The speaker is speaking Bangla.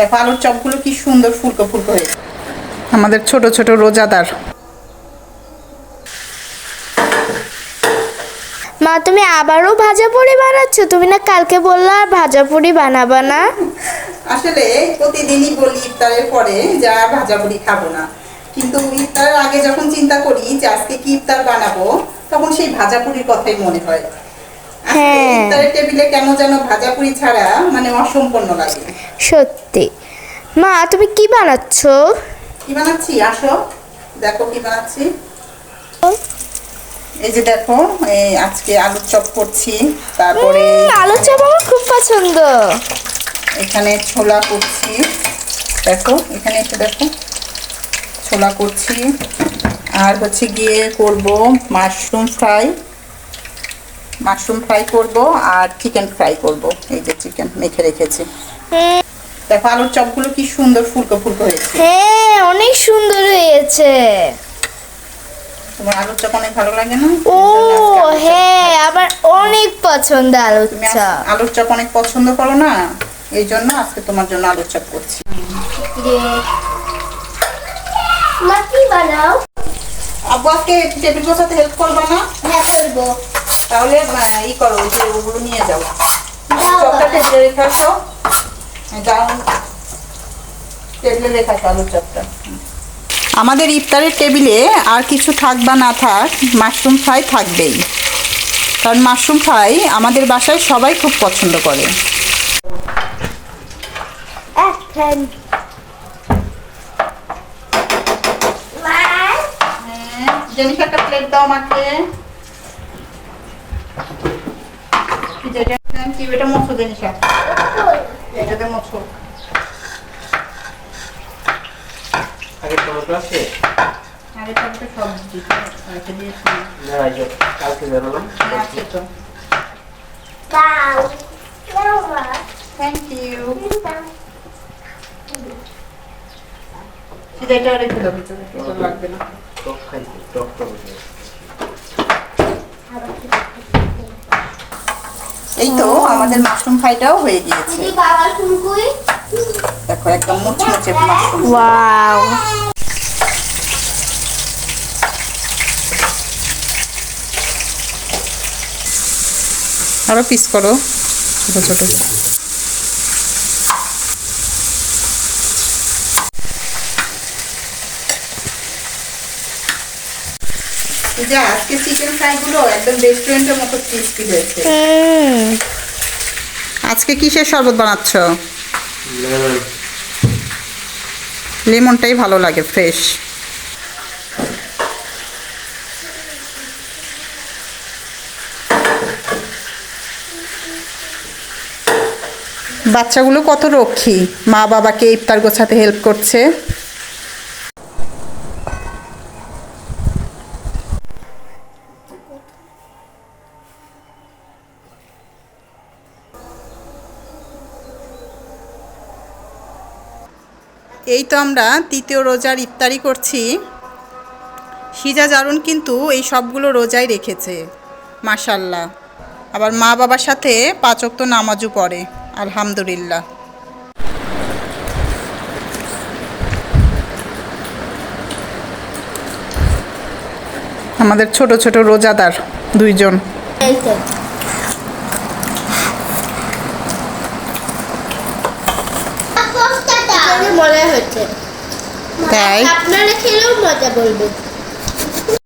দেখো আলুর চপগুলো কি সুন্দর ফুলকো ফুলকো হয়েছে। আমাদের ছোট ছোট রোজাদার। মা তুমি আবারও ভাজা পুরি বানাচ্ছ? তুমি না কালকে বললা আর ভাজা পুরি বানাবা না? আসলে প্রতিদিনই বলি ইফতারের পরে যে আর ভাজাপুরি খাব না। কিন্তু ইফতারের আগে যখন চিন্তা করি যে আজকে কি ইফতার বানাবো তখন সেই ভাজাপুরির কথাই মনে হয়। টেবিলে কেন যেন ভাজাপুরি ছাড়া মানে অসম্পূর্ণ লাগে। সত্যি। মা তুমি কি বানাচ্ছ? কি বানাচ্ছি? আসো। দেখো কি বানাচ্ছি। এই যে দেখো এই আজকে আলুর চপ করছি তারপরে উম, আলু চপ আমার খুব পছন্দ। এখানে ছোলা করছি। দেখো এখানে একটু দেখো। ছোলা করছি। আর হচ্ছে গিয়ে করব মাশরুম ফ্রাই। মাশরুম ফ্রাই করব আর চিকেন ফ্রাই করব। এই যে চিকেন মেখে রেখেছি। দেখো আলুর চপগুলো কি সুন্দর ফুলকো ফুলকো হয়েছে। হ্যাঁ অনেক সুন্দর হয়েছে। তোমার আলুর চপ অনেক ভালো লাগে না? ও হ্যাঁ আমার অনেক পছন্দ চপ। আলুর চপ অনেক পছন্দ করো না? এই জন্য আজকে তোমার জন্য আলুর চপ করছি। মা কি বানাও? আব্বু আজকে টেবিল বসাতে হেল্প করবা না? হ্যাঁ করব। তাহলে ই করো ওই যে ওগুলো নিয়ে যাও। চপটা। টেবিলে রেখে আসো। যাও টেবিলে রেখে আসো আলুর চপটা। আমাদের ইফতারের টেবিলে আর কিছু থাক বা না থাক মাশরুম ফ্রাই থাকবেই। কারণ মাশরুম ফ্রাই আমাদের বাসায় সবাই খুব পছন্দ করে। এখন জেনিফার একটা প্লেট দাও আমাকে। যেটা কি এটা এটাতে আগে টমেটো আছে? তো সব দিতে রেখে দিয়েছি না এই যে কালকে বেরোলাম আছে তো। থ্যাংক ইউ সেটা রেখে দাও ভিতরে। লাগবে না টক খাইছি টক টমেটো এই তো আমাদের মাশরুম ফ্রাইটাও হয়ে গিয়েছে। দেখো একদম মুচমুচে মাশরুম ওয়াও আরও পিস করো ছোট ছোট। যা আজকে চিকেন ফ্রাইগুলো একদম রেস্টুরেন্টের মতো ক্রিস্পি হয়েছে। হুম আজকে কিসের শরবত বানাচ্ছ? লেমনটাই ভালো লাগে ফ্রেশ বাচ্চাগুলো কত রক্ষী? মা বাবাকে ইফতার গোছাতে হেল্প করছে। এই তো আমরা তৃতীয় রোজার ইফতারি করছি। সিজা জারুন কিন্তু এই সবগুলো রোজাই রেখেছে মাশাল্লাহ আবার মা বাবার সাথে পাচক তো নামাজও পড়ে, আলহামদুলিল্লাহ। আমাদের ছোট ছোট রোজাদার দুইজন। তো মজা হচ্ছে। তাই? আপনারা খেলেও মজা বলবেন।